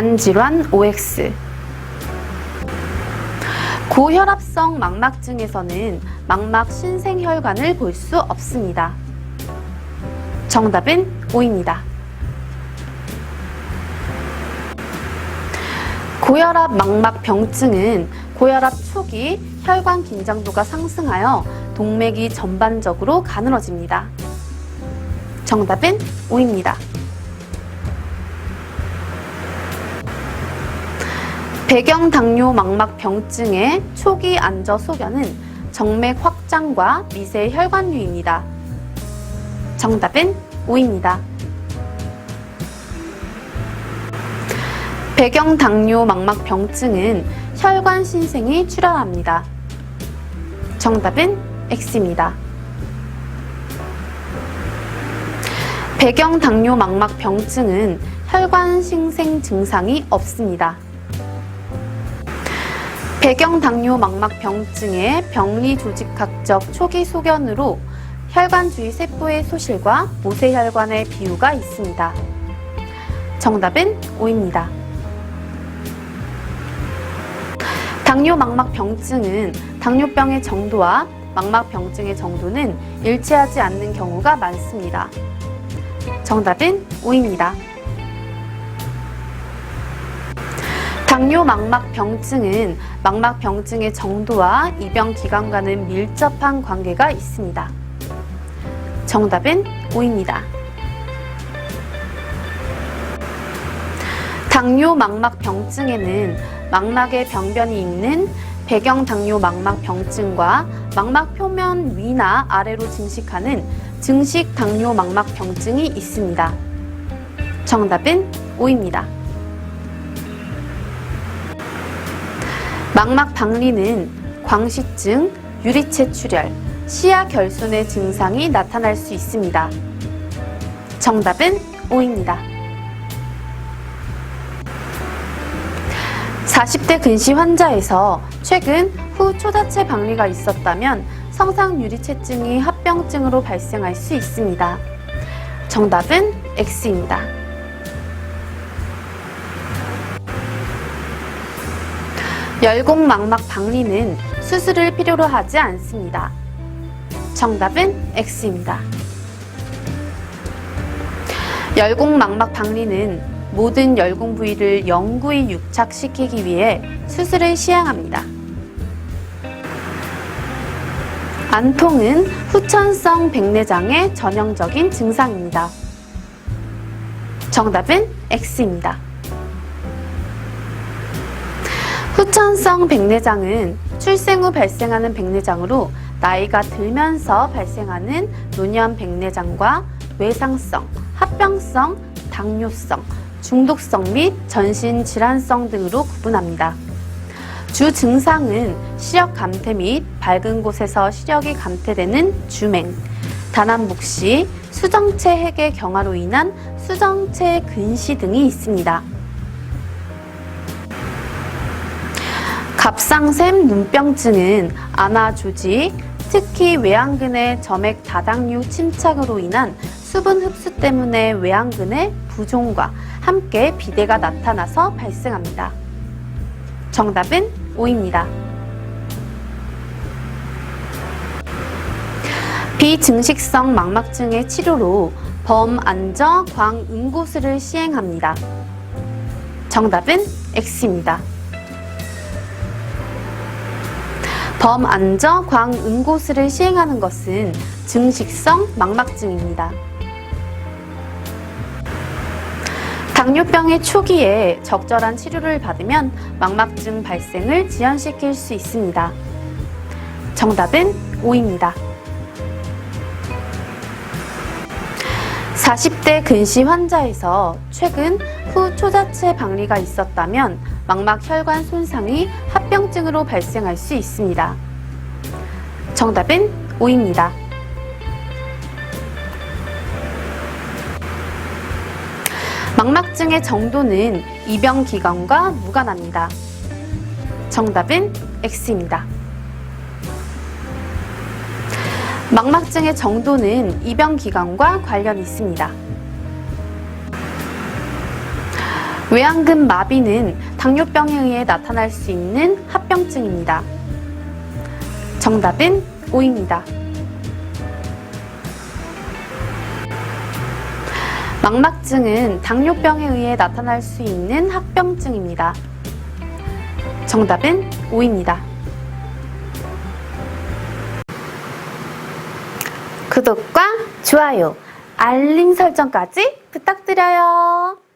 안질환 OX 고혈압성 망막증에서는 망막 신생혈관을 볼 수 없습니다. 정답은 O입니다. 고혈압 망막 병증은 고혈압 초기 혈관 긴장도가 상승하여 동맥이 전반적으로 가늘어집니다. 정답은 O입니다. 배경 당뇨 망막 병증의 초기 안저 소견은 정맥 확장과 미세 혈관류입니다. 정답은 O입니다. 배경 당뇨 망막 병증은 혈관 신생이 출현합니다. 정답은 X입니다. 배경 당뇨 망막 병증은 혈관 신생 증상이 없습니다. 배경 당뇨 망막 병증의 병리 조직학적 초기 소견으로 혈관 주위 세포의 소실과 모세혈관의 비율가 있습니다. 정답은 O입니다. 당뇨 망막 병증은 당뇨병의 정도와 망막 병증의 정도는 일치하지 않는 경우가 많습니다. 정답은 O입니다. 당뇨 망막 병증은 망막 병증의 정도와 입영 기간과는 밀접한 관계가 있습니다. 정답은 O입니다. 당뇨 망막 병증에는 망막에 병변이 있는 배경 당뇨 망막 병증과 망막 표면 위나 아래로 증식하는 증식 당뇨 망막 병증이 있습니다. 정답은 O입니다. 망막 박리는 광시증, 유리체 출혈, 시야 결손의 증상이 나타날 수 있습니다. 정답은 O입니다. 40대 근시 환자에서 최근 후 초자체 박리가 있었다면 성상 유리체증이 합병증으로 발생할 수 있습니다. 정답은 X입니다. 열공 망막 박리는 수술을 필요로 하지 않습니다. 정답은 X입니다. 열공 망막 박리는 모든 열공 부위를 영구히 유착시키기 위해 수술을 시행합니다. 안통은 후천성 백내장의 전형적인 증상입니다. 정답은 X입니다. 후천성 백내장은 출생 후 발생하는 백내장으로 나이가 들면서 발생하는 노년 백내장과 외상성, 합병성, 당뇨성, 중독성 및 전신 질환성 등으로 구분합니다. 주 증상은 시력 감퇴 및 밝은 곳에서 시력이 감퇴되는 주맹, 단안목시, 수정체 핵의 경화로 인한 수정체 근시 등이 있습니다. 갑상샘 눈병증은 안화 조직, 특히 외안근의 점액 다당류 침착으로 인한 수분 흡수 때문에 외안근의 부종과 함께 비대가 나타나서 발생합니다. 정답은 O입니다. 비증식성 망막증의 치료로 범안저 광응고술을 시행합니다. 정답은 X입니다. 범안저 광응고술을 시행하는 것은 증식성 망막증입니다. 당뇨병의 초기에 적절한 치료를 받으면 망막증 발생을 지연시킬 수 있습니다. 정답은 O입니다. 40대 근시 환자에서 최근 후 초자체 박리가 있었다면 망막 혈관 손상이 합병증으로 발생할 수 있습니다. 정답은 O입니다. 망막증의 정도는 입영 기간과 무관합니다. 정답은 X입니다. 망막증의 정도는 입영 기간과 관련이 있습니다. 외양근 마비는 당뇨병에 의해 나타날 수 있는 합병증입니다. 정답은 O입니다. 망막증은 당뇨병에 의해 나타날 수 있는 합병증입니다. 정답은 O입니다. 구독과 좋아요, 알림 설정까지 부탁드려요.